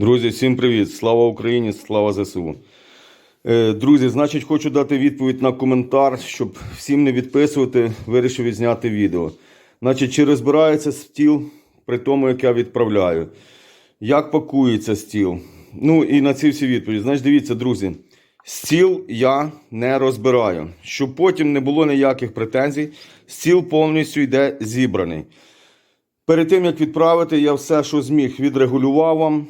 Друзі, всім привіт! Слава Україні! Слава ЗСУ! Е, Друзі, значить, хочу дати відповідь на коментар, щоб всім не відписувати, вирішив відзняти відео. Значить, чи розбирається стіл при тому, як я відправляю? Як пакується стіл? Ну і на ці всі відповіді. Значить, дивіться, друзі, стіл я не розбираю. Щоб потім не було ніяких претензій, стіл повністю йде зібраний. Перед тим як відправити, я все, що зміг, відрегулював вам.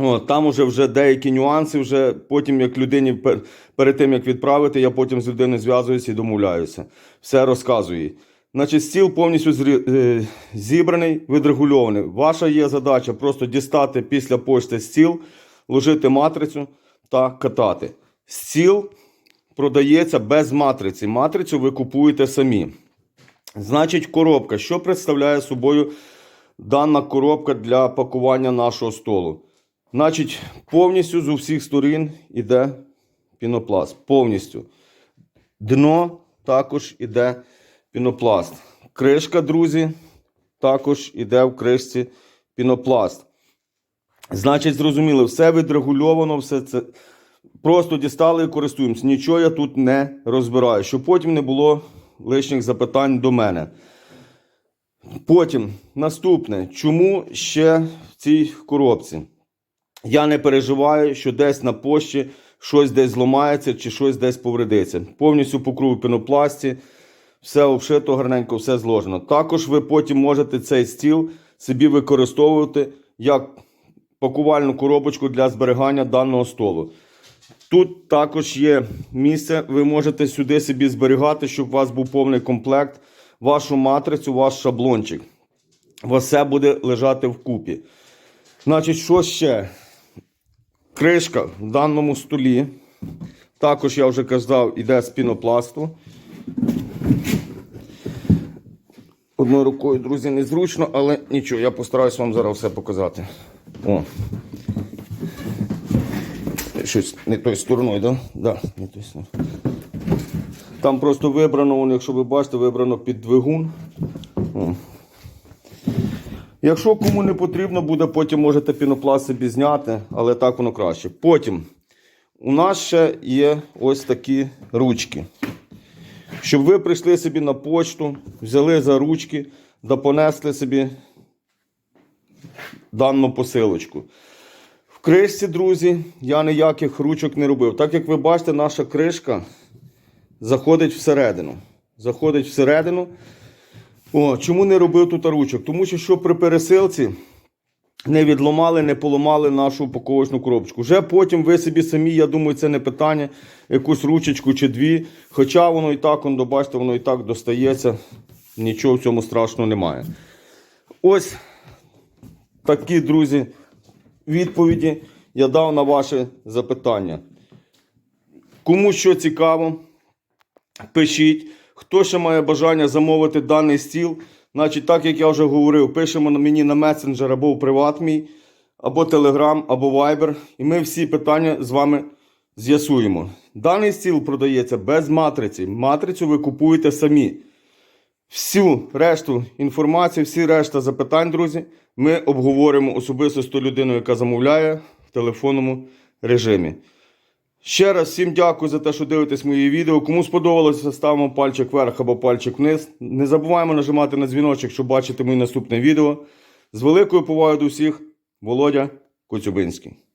О, там уже вже деякі нюанси. Вже потім, як людині пер- перед тим як відправити, я потім з людиною зв'язуюся і домовляюся. Все розказую. Значить, стіл повністю е, зібраний, відрегульований. Ваша є задача просто дістати після почти стіл, ложити матрицю та катати. Стіл продається без матриці. Матрицю ви купуєте самі. Значить, коробка. Що представляє собою дана коробка для пакування нашого столу? Значить, повністю з усіх сторін іде пінопласт. Повністю. Дно також іде пінопласт. Кришка, друзі, також іде в кришці пінопласт. Значить, зрозуміло, все відрегульовано, все це. Просто дістали і користуємося. Нічого я тут не розбираю, щоб потім не було лишніх запитань до мене. Потім наступне, чому ще в цій коробці? Я не переживаю, що десь на пошті щось десь зламається чи щось десь повредиться. Повністю по кругу пінопласті, все обшито гарненько, все зложено. Також ви потім можете цей стіл собі використовувати як пакувальну коробочку для зберігання даного столу. Тут також є місце, ви можете сюди собі зберігати, щоб у вас був повний комплект, вашу матрицю, ваш шаблончик. У вас все буде лежати вкупі. Значить, що ще? Кришка в даному столі. Також я вже казав, іде з пінопласту. Одною рукою, друзі, незручно, але нічого, я постараюсь вам зараз все показати. О. Щось не тою стороною, так? Да? Да, не тою стороною. Там просто вибрано, якщо ви бачите, вибрано під двигун. О. Якщо кому не потрібно буде, потім можете пінопласт собі зняти, але так воно краще. Потім у нас ще є ось такі ручки. Щоб ви прийшли собі на почту, взяли за ручки да понесли собі дану посилочку. В кришці, друзі, я ніяких ручок не робив. Так як ви бачите, наша кришка заходить всередину. Заходить всередину. О, чому не робив тут ручок? Тому що щоб при пересилці не відломали, не поламали нашу упаковочну коробочку. Вже потім ви собі самі, я думаю, це не питання, якусь ручечку чи дві. Хоча воно і так, воно, бачите, воно і так достається. Нічого в цьому страшного немає. Ось такі, друзі, відповіді я дав на ваші запитання. Кому що цікаво, пишіть. Хто ще має бажання замовити даний стіл, значить, так як я вже говорив, пишемо мені на месенджер або в приват мій, або Telegram, або Viber, і ми всі питання з вами з'ясуємо. Даний стіл продається без матриці. Матрицю ви купуєте самі. Всю решту інформації, всі решта запитань, друзі, ми обговоримо особисто з тою людиною, яка замовляє в телефонному режимі. Ще раз всім дякую за те, що дивитесь мої відео. Кому сподобалося, ставимо пальчик вверх або пальчик вниз. Не забуваємо нажимати на дзвіночок, щоб бачити моє наступне відео. З великою повагою до всіх, Володя Коцюбинський.